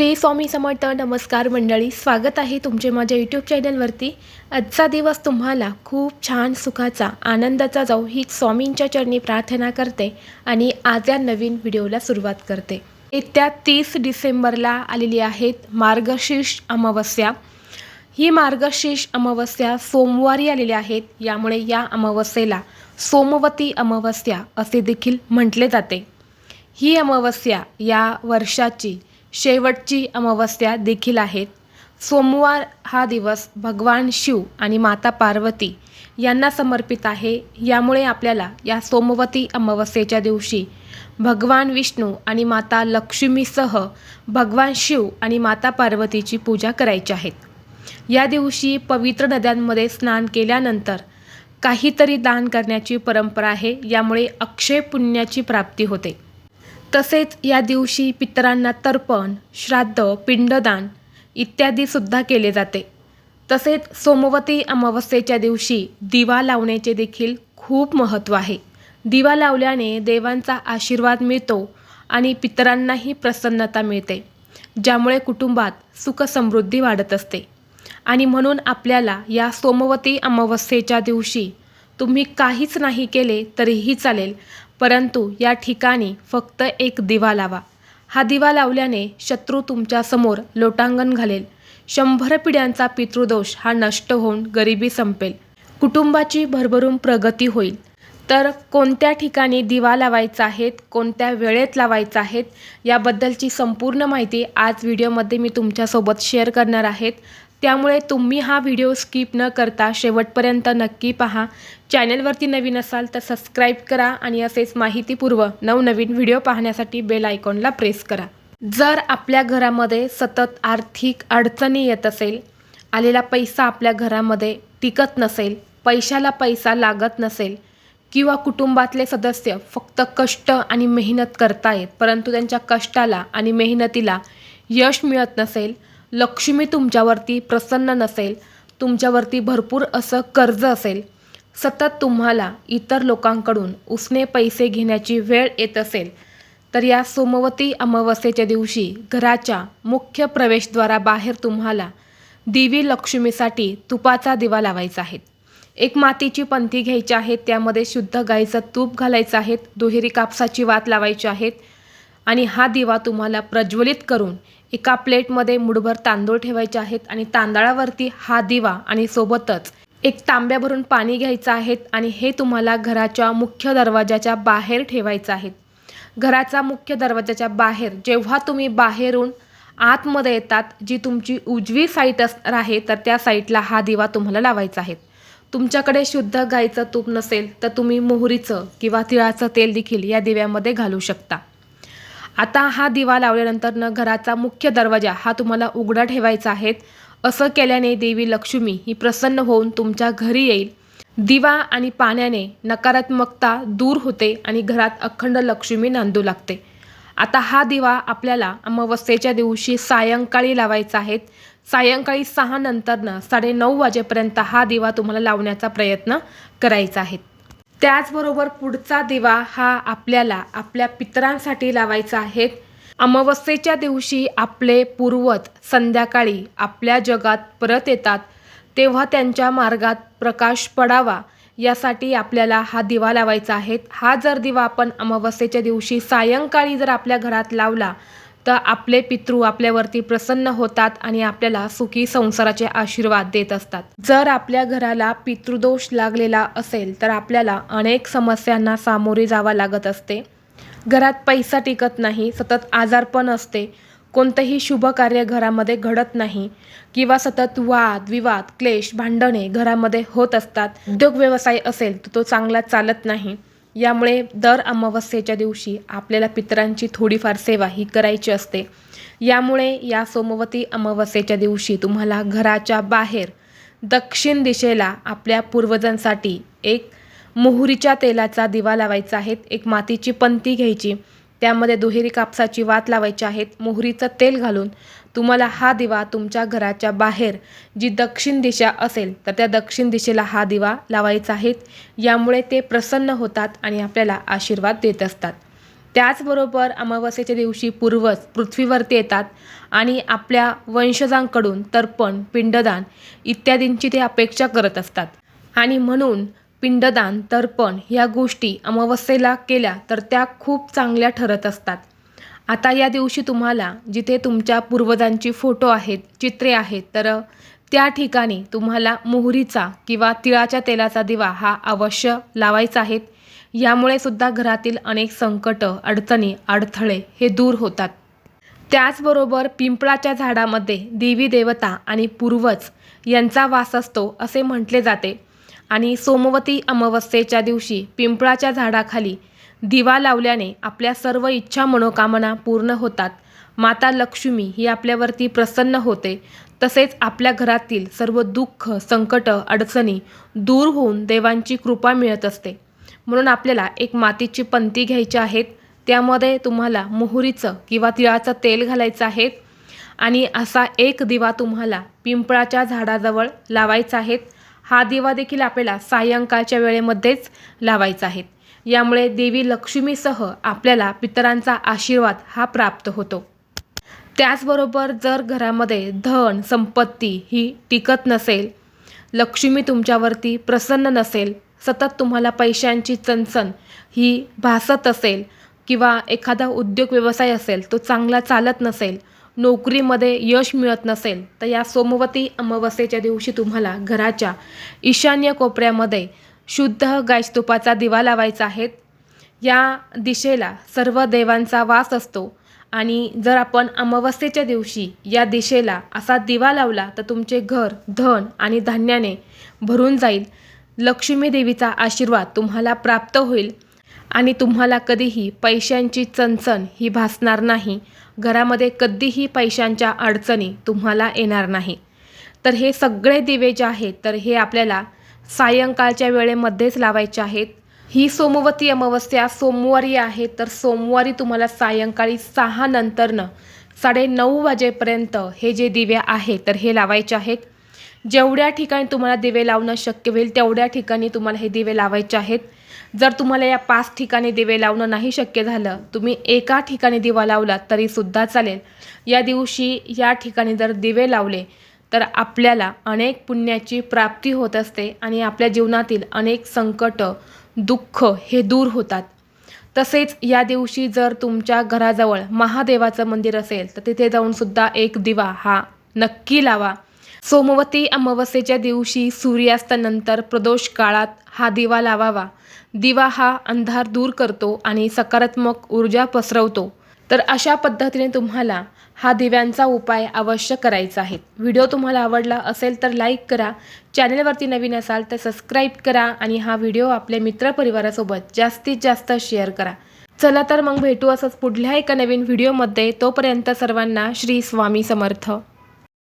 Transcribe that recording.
श्री स्वामी समर्थ नमस्कार मंडळी स्वागत आहे तुमचे माझ्या यूट्यूब चॅनलवरती आजचा दिवस तुम्हाला खूप छान सुखाचा आनंदाचा जाऊ ही स्वामींच्या चरणी प्रार्थना करते आणि आज या नवीन व्हिडिओला सुरुवात करते. येत्या तीस डिसेंबरला आलेली आहेत मार्गशीर्ष अमावस्या. ही मार्गशीर्ष अमावस्या सोमवारी आलेली आहेत यामुळे या अमावस्येला सोमवती अमावस्या असे देखील म्हटले जाते. ही अमावस्या या वर्षाची शेवटची अमावस्या देखील आहेत सोमवार हा दिवस भगवान शिव आणि माता पार्वती यांना समर्पित आहे. यामुळे आपल्याला या सोमवती अमावस्येच्या दिवशी भगवान विष्णू आणि माता लक्ष्मीसह भगवान शिव आणि माता पार्वतीची पूजा करायची आहेत या दिवशी पवित्र नद्यांमध्ये स्नान केल्यानंतर काहीतरी दान करण्याची परंपरा आहे. यामुळे अक्षय पुण्याची प्राप्ती होते. तसेच या दिवशी पितरांना तर्पण श्राद्ध पिंडदान इत्यादी सुद्धा केले जाते. तसेच सोमवती अमावस्येच्या दिवशी दिवा लावण्याचे देखील खूप महत्त्व आहे. दिवा लावल्याने देवांचा आशीर्वाद मिळतो आणि पितरांनाही प्रसन्नता मिळते ज्यामुळे कुटुंबात सुखसमृद्धी वाढत असते. आणि म्हणून आपल्याला या सोमवती अमावस्येच्या दिवशी तुम्ही काहीच नाही केले तरीही चालेल परंतु या ठिकाणी फक्त एक दिवा लावा. हा दिवा लावल्याने शत्रू तुमच्यासमोर लोटांगण घालेल. शंभर पिढ्यांचा पितृदोष हा नष्ट होऊन गरिबी संपेल. कुटुंबाची भरभरून प्रगती होईल. तर कोणत्या ठिकाणी दिवा लावायचा आहेत कोणत्या वेळेत लावायचा आहेत याबद्दलची संपूर्ण माहिती आज व्हिडिओमध्ये मी तुमच्यासोबत शेअर करणार आहेत. त्यामुळे तुम्ही हा व्हिडिओ स्किप न करता शेवटपर्यंत नक्की पहा. चॅनलवरती नवीन असाल तर सबस्क्राईब करा आणि असेच माहितीपूर्व नवनवीन व्हिडिओ पाहण्यासाठी बेल आयकॉनला प्रेस करा. जर आपल्या घरामध्ये सतत आर्थिक अडचणी येत असेल आलेला पैसा आपल्या घरामध्ये टिकत नसेल पैशाला पैसा लागत नसेल किंवा कुटुंबातले सदस्य फक्त कष्ट आणि मेहनत करतायत परंतु त्यांच्या कष्टाला आणि मेहनतीला यश मिळत नसेल लक्ष्मी तुमच्यावरती प्रसन्न नसेल तुमच्यावरती भरपूर असं कर्ज असेल. सतत तुम्हाला इतर लोकांकडून उसने पैसे घेण्याची वेळ येत असेल तर या सोमवती अमावस्येच्या दिवशी घराच्या मुख्य प्रवेशद्वाराबाहेर तुम्हाला देवी लक्ष्मीसाठी तुपाचा दिवा लावायचा आहे. एक मातीची पंथी घ्यायची आहे त्यामध्ये शुद्ध गाईचं तूप घालायचं आहे दुहेरी कापसाची वात लावायची आहेत आणि हा दिवा तुम्हाला प्रज्वलित करून एका प्लेटमध्ये मुठभर तांदूळ ठेवायचे आहेत आणि तांदळावरती हा दिवा आणि सोबतच एक तांब्या भरून पाणी घ्यायचं आहे आणि हे तुम्हाला घराच्या मुख्य दरवाजाच्या बाहेर ठेवायचं आहे. घराचा मुख्य दरवाजाच्या बाहेर जेव्हा तुम्ही बाहेरून आतमध्ये येतात जी तुमची उजवी साईट असणार आहे तर त्या साईटला हा दिवा तुम्हाला लावायचा आहे. तुमच्याकडे शुद्ध गाईचं तूप नसेल तर तुम्ही मोहरीचं किंवा तिळाचं तेल देखील या दिव्यामध्ये घालू शकता. आता हा दिवा लावल्यानंतर न घराचा मुख्य दरवाजा हा तुम्हाला उघडा ठेवायचा आहे. असं केल्याने देवी लक्ष्मी ही प्रसन्न होऊन तुमच्या घरी येईल. दिवा आणि पाण्याने नकारात्मकता दूर होते आणि घरात अखंड लक्ष्मी नांदू लागते. आता हा दिवा आपल्याला अमावस्येच्या दिवशी सायंकाळी लावायचा आहे. सायंकाळी सहा नंतरनं साडेनऊ वाजेपर्यंत हा दिवा तुम्हाला लावण्याचा प्रयत्न करायचा आहे. त्याचबरोबर पुढचा दिवा हा आपल्याला आपल्या पितरांसाठी लावायचा आहे. अमावस्येच्या दिवशी आपले पूर्वज संध्याकाळी आपल्या जगात परत येतात. तेव्हा त्यांच्या मार्गात प्रकाश पडावा यासाठी आपल्याला हा दिवा लावायचा आहे. हा जर दिवा आपण अमावस्येच्या दिवशी सायंकाळी जर आपल्या घरात लावला तर आपले पितृ आपल्यावरती प्रसन्न होतात आणि आपल्याला सुखी संसाराचे आशीर्वाद देत असतात. जर आपल्या घराला पितृदोष लागलेला असेल तर आपल्याला अनेक समस्यांना सामोरे जावा लागत असते. घरात पैसा टिकत नाही सतत आजारपण असते. कोणतंही शुभ कार्य घरामध्ये घडत नाही किंवा सतत वाद विवाद क्लेश भांडणे घरामध्ये होत असतात. उद्योग व्यवसाय असेल तर तो चांगला चालत नाही. यामुळे दर अमावस्येच्या दिवशी आपल्याला पितरांची थोडीफार सेवा ही करायची असते. यामुळे या सोमवती अमावस्येच्या दिवशी तुम्हाला घराच्या बाहेर दक्षिण दिशेला आपल्या पूर्वजांसाठी एक मोहरीच्या तेलाचा दिवा लावायचा आहे. एक मातीची पंती घ्यायची. त्यामध्ये दुहेरी कापसाची वात लावायची आहेत. मोहरीचं तेल घालून तुम्हाला हा दिवा तुमच्या घराच्या बाहेर जी दक्षिण दिशा असेल तर त्या दक्षिण दिशेला हा दिवा लावायचा आहे. यामुळे ते प्रसन्न होतात आणि आपल्याला आशीर्वाद देत असतात. त्याचबरोबर अमावस्येच्या दिवशी पूर्वज पृथ्वीवरती येतात आणि आपल्या वंशजांकडून तर्पण पिंडदान इत्यादींची ते अपेक्षा करत असतात. आणि म्हणून पिंडदान तर्पण या गोष्टी अमावस्येला केल्या तर त्या खूप चांगल्या ठरत असतात. आता या दिवशी तुम्हाला जिथे तुमच्या पूर्वजांची फोटो आहेत चित्रे आहेत तर त्या ठिकाणी तुम्हाला मोहरीचा किंवा तिळाच्या तेलाचा दिवा हा अवश्य लावायचा आहे. यामुळे सुद्धा घरातील अनेक संकट अडचणी अडथळे हे दूर होतात. त्याचबरोबर पिंपळाच्या झाडामध्ये देवी देवता आणि पूर्वज यांचा वास असतो असे म्हटले जाते. आणि सोमवती अमावस्येच्या दिवशी पिंपळाच्या झाडाखाली दिवा लावल्याने आपल्या सर्व इच्छा मनोकामना पूर्ण होतात. माता लक्ष्मी ही आपल्यावरती प्रसन्न होते. तसेच आपल्या घरातील सर्व दुःख संकट अडचणी दूर होऊन देवांची कृपा मिळत असते. म्हणून आपल्याला एक मातीची पंती घ्यायची आहेत. त्यामध्ये तुम्हाला मोहरीचं किंवा तिळाचं तेल घालायचं आहे आणि असा एक दिवा तुम्हाला पिंपळाच्या झाडाजवळ लावायचा आहे हा दिवा देखील आपल्याला सायंकाळच्या वेळेमध्येच लावायचा आहे. यामुळे देवी लक्ष्मीसह आपल्याला पितरांचा आशीर्वाद हा प्राप्त होतो. त्याचबरोबर जर घरामध्ये धन संपत्ती ही टिकत नसेल लक्ष्मी तुमच्यावरती प्रसन्न नसेल सतत तुम्हाला पैशांची चणचण ही भासत असेल किंवा एखादा उद्योग व्यवसाय असेल तो चांगला चालत नसेल नोकरीमध्ये यश मिळत नसेल तर या सोमवती अमावस्येच्या दिवशी तुम्हाला घराच्या ईशान्य कोपऱ्यामध्ये शुद्ध गायस्तुपाचा दिवा लावायचा आहे. या दिशेला सर्व देवांचा वास असतो आणि जर आपण अमावस्येच्या दिवशी या दिशेला असा दिवा लावला तर तुमचे घर धन आणि धान्याने भरून जाईल. लक्ष्मी देवीचा आशीर्वाद तुम्हाला प्राप्त होईल. आणि तुम्हाला कधीही पैशांची चणचण ही भासणार नाही. घरामध्ये कधीही पैशांच्या अडचणी तुम्हाला येणार नाही. तर हे सगळे दिवे जे आहेत तर हे आपल्याला सायंकाळच्या वेळेमध्येच लावायचे आहेत. ही सोमवती अमावस्या सोमवारी आहे तर सोमवारी तुम्हाला सायंकाळी सहा नंतरनं साडे नऊ वाजेपर्यंत हे जे दिवे आहे तर हे लावायचे आहेत. जेवढ्या ठिकाणी तुम्हाला दिवे लावणं शक्य होईल तेवढ्या ठिकाणी तुम्हाला हे दिवे लावायचे आहेत. जर तुम्हाला या पाच ठिकाणी दिवे लावणं नाही शक्य झालं तुम्ही एका ठिकाणी दिवा लावलात तरीसुद्धा चालेल. या दिवशी या ठिकाणी जर दिवे लावले तर आपल्याला अनेक पुण्याची प्राप्ती होत असते आणि आपल्या जीवनातील अनेक संकट दुःख हे दूर होतात. तसेच या दिवशी जर तुमच्या घराजवळ महादेवाचं मंदिर असेल तर तिथे जाऊनसुद्धा एक दिवा हा नक्की लावा. सोमवती अमावस्येच्या दिवशी सूर्यास्तानंतर प्रदोष काळात हा दिवा लावावा. दिवा हा अंधार दूर करतो आणि सकारात्मक ऊर्जा पसरवतो. तर अशा पद्धतीने तुम्हाला हा दिव्यांचा उपाय अवश्य करायचा आहे. व्हिडिओ तुम्हाला आवडला असेल तर लाईक करा चॅनलवरती नवीन असाल तर सबस्क्राईब करा आणि हा व्हिडिओ आपल्या मित्रपरिवारासोबत जास्तीत जास्त शेअर करा. चला तर मग भेटू असंच पुढल्या एका नवीन व्हिडिओमध्ये. तोपर्यंत सर्वांना श्री स्वामी समर्थ.